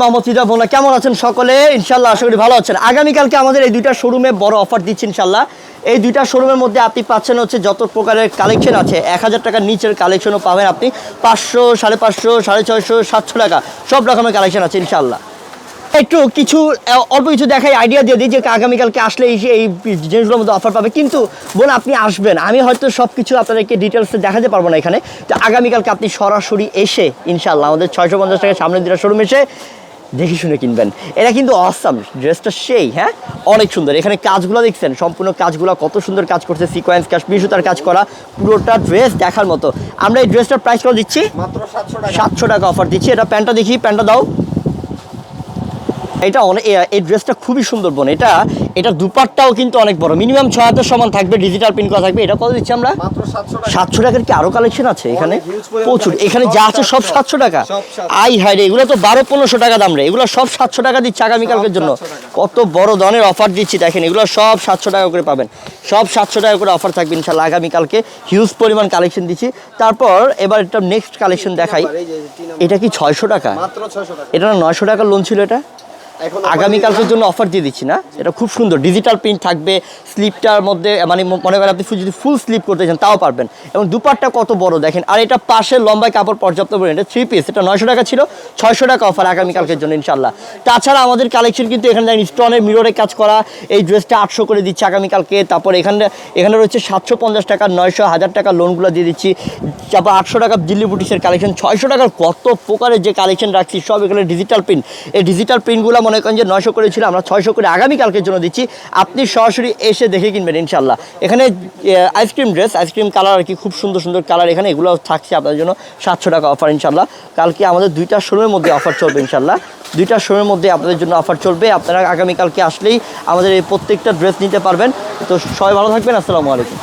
মোহাম্মদ ফিদা ভোলা কেমন আছেন সকলে? ইনশাল্লাহ আশা করি ভালো আছেন। আগামীকালকে আমাদের এই দুইটা শোরুমে বড় অফার দিচ্ছি ইনশাল্লাহ এই দুইটা শোরুমের মধ্যে আপনি পাচ্ছেন হচ্ছে যত প্রকারের কালেকশন আছে, এক হাজার টাকার নিচের কালেকশনও পাবেন আপনি। পাঁচশো, সাড়ে পাঁচশো, সাড়ে ছয়শো, সাতশো টাকা, সব রকমের কালেকশন আছে ইনশাল্লাহ একটু কিছু অল্প কিছু দেখাই আইডিয়া দিয়ে দিই যে আগামীকালকে আসলে এই এই জিনিসগুলোর মধ্যে অফার পাবে। কিন্তু বোন, আপনি আসবেন। আমি হয়তো সব কিছু আপনাদেরকে ডিটেলসে দেখাতে পারব না এখানে। তো আগামীকালকে আপনি সরাসরি এসে ইনশাল্লাহ আমাদের ছয়শো পঞ্চাশ টাকা সামনের দিনের শোরুম এসে দেখে শুনে কিনবেন। এটা কিন্তু অসাম ড্রেসটা সেই হ্যাঁ? অনেক সুন্দর। এখানে কাজগুলো দেখছেন? সম্পূর্ণ কাজগুলো কত সুন্দর কাজ করছে সিকোয়েন্স কাজ বিশুতার কাজ করা পুরোটা ড্রেস দেখার মতো। আমরা এই ড্রেসটার প্রাইস কত দিচ্ছি? মাত্র সাতশো টাকা। সাতশো টাকা অফার দিচ্ছি। এটা প্যান্টটা দেখি প্যান্টটা দাও। এটা অনেক এই ড্রেসটা খুবই সুন্দর বোন। এটা এটা দুপাটটাও কিন্তু অনেক বড়। মিনিমাম ছয় হাজার সমান থাকবে ডিজিটাল প্রিন্ট করা থাকবে। এটা কত দিচ্ছি আমরা? সাতশো টাকার কি আরও কালেকশন আছে এখানে? প্রচুর। এখানে যা আছে সব সাতশো। টাকা। আই হাই রে এগুলো তো বারো পনেরোশো টাকা দাম রে। এগুলো সব সাতশো টাকা দিচ্ছে আগামীকালকের জন্য। কত বড় ধরনের অফার দিচ্ছি দেখেন এগুলো সব সাতশো টাকা করে পাবেন। সব সাতশো টাকা করে অফার থাকবে ইনশাল্লাহ আগামীকালকে। হিউজ পরিমাণ কালেকশন দিচ্ছি। তারপর এবার একটা নেক্সট কালেকশন দেখাই। এটা কি ছয়শো টাকা? এটা না নয়শো টাকার লোন ছিল এটা? আগামীকালকের জন্য অফার দিয়ে দিচ্ছি না। এটা খুব সুন্দর। ডিজিটাল প্রিন্ট থাকবে স্লিপটার মধ্যে মানে মনে করেন আপনি যদি ফুল স্লিপ করতে চান, তাও পারবেন। এবং দুপাটটা কত বড় দেখেন। আর এটা পাশের লম্বায় কাপড় পর্যাপ্ত পরিমাণ, এটা থ্রি পিস এটা নয়শো টাকা ছিল, ছয়শো টাকা অফার আগামীকালকের জন্য ইনশাল্লাহ তাছাড়া আমাদের কালেকশন কিন্তু এখানে দেখেন স্টোনের মিররে কাজ করা, এই ড্রেসটা আটশো করে দিচ্ছে আগামীকালকে। তারপর এখানে এখানে রয়েছে সাতশো পঞ্চাশ টাকা, নয়শো, হাজার টাকা লোনগুলো দিয়ে দিচ্ছি। তারপর আটশো টাকা দিল্লি বুটিক্সের কালেকশন ছয়শো টাকার কত প্রকারের যে কালেকশন রাখছি, সব এখানে ডিজিটাল প্রিন্ট এই ডিজিটাল প্রিন্টগুলো মনে করেন যে নয়শো করে ছিল, আমরা ছয়শো করে আগামীকালকের জন্য দিচ্ছি। আপনি সরাসরি এসে দেখে কিনবেন ইনশাল্লাহ এখানে ice cream dress ice cream colour আর কি খুব সুন্দর সুন্দর কালার এখানে, এগুলো থাকছে আপনাদের জন্য সাতশো টাকা অফার ইনশাল্লাহ কালকে আমাদের দুইটা শোরুমের মধ্যে অফার চলবে ইনশাল্লাহ দুইটা শোরুমের মধ্যে আপনাদের জন্য অফার চলবে। আপনারা আগামীকালকে আসলেই আমাদের এই প্রত্যেকটা ড্রেস নিতে পারবেন। তো সবাই ভালো থাকবেন, আসসালামু আলাইকুম।